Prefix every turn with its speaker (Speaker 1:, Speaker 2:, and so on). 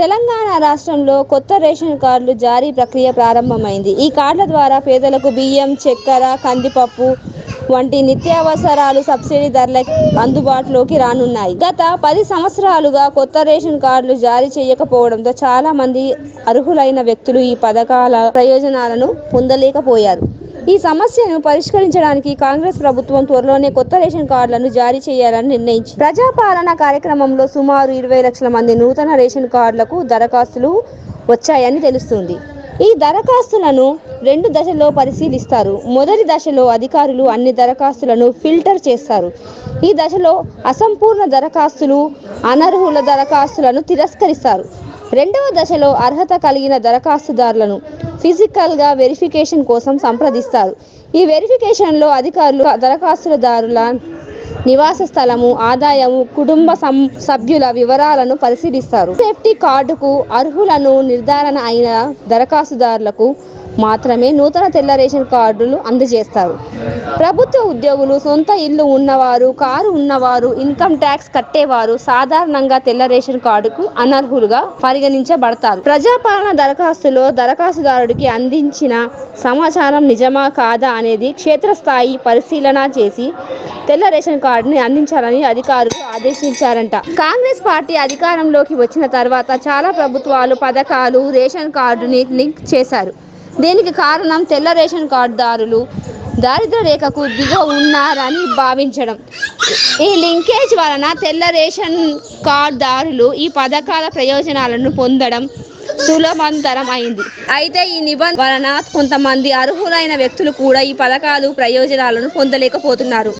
Speaker 1: తెలంగాణ రాష్ట్రంలో కొత్త రేషన్ కార్డులు జారీ ప్రక్రియ ప్రారంభమైంది. ఈ కార్డుల ద్వారా పేదలకు బియ్యం, చక్కెర, కందిపప్పు వంటి నిత్యావసరాలు సబ్సిడీ ధరలకు అందుబాటులోకి రానున్నాయి. గత పది సంవత్సరాలుగా కొత్త రేషన్ కార్డులు జారీ చేయకపోవడంతో చాలా మంది అర్హులైన వ్యక్తులు ఈ పథకాల ప్రయోజనాలను పొందలేకపోయారు. ఈ సమస్యను పరిష్కరించడానికి కాంగ్రెస్ ప్రభుత్వం త్వరలోనే కొత్త రేషన్ కార్డులను జారీ చేయాలని నిర్ణయించింది. ప్రజాపాలన కార్యక్రమంలో సుమారు ఇరవై లక్షల మంది నూతన రేషన్ కార్డులకు దరఖాస్తులు వచ్చాయని తెలుస్తుంది ఈ దరఖాస్తులను రెండు దశల్లో పరిశీలిస్తారు. మొదటి దశలో అధికారులు అన్ని దరఖాస్తులను ఫిల్టర్ చేస్తారు. ఈ దశలో అసంపూర్ణ దరఖాస్తులు, అనర్హుల దరఖాస్తులను తిరస్కరిస్తారు. రెండవ దశలో అర్హత కలిగిన దరఖాస్తుదారులను ఫిజికల్గా వెరిఫికేషన్ కోసం సంప్రదిస్తారు. ఈ వెరిఫికేషన్లో అధికారులు దరఖాస్తుదారుల నివాస స్థలము ఆదాయము కుటుంబ సభ్యుల వివరాలను పరిశీలిస్తారు. సేఫ్టీ కార్డుకు అర్హులను నిర్ధారణ అయిన దరఖాస్తుదారులకు మాత్రమే నూతన తెల్ల రేషన్ కార్డులు అందజేస్తారు. ప్రభుత్వ ఉద్యోగులు, సొంత ఇల్లు ఉన్నవారు, కారు ఉన్నవారు, ఇన్కమ్ ట్యాక్స్ కట్టేవారు సాధారణంగా తెల్ల రేషన్ కార్డుకు అనర్హులుగా పరిగణించబడతారు. ప్రజాపాలన దరఖాస్తులో దరఖాస్తుదారుడికి అందించిన సమాచారం నిజమా కాదా అనేది క్షేత్రస్థాయి పరిశీలన చేసి తెల్ల రేషన్ కార్డుని అందించాలని అధికారులు ఆదేశించారంట కాంగ్రెస్ పార్టీ అధికారంలోకి వచ్చిన తర్వాత చాలా ప్రభుత్వాలు పథకాలు రేషన్ కార్డుని లింక్ చేశారు దీనికి కారణం తెల్ల రేషన్ కార్డుదారులు దారిద్ర రేఖకు దిగువ ఉన్నారని భావించడం. ఈ లింకేజ్ వలన తెల్ల రేషన్ కార్డుదారులు ఈ పథకాల ప్రయోజనాలను పొందడం సులభంతరం అయింది. అయితే ఈ నిబంధన వలన కొంతమంది అర్హులైన వ్యక్తులు కూడా ఈ పథకాలు ప్రయోజనాలను పొందలేకపోతున్నారు.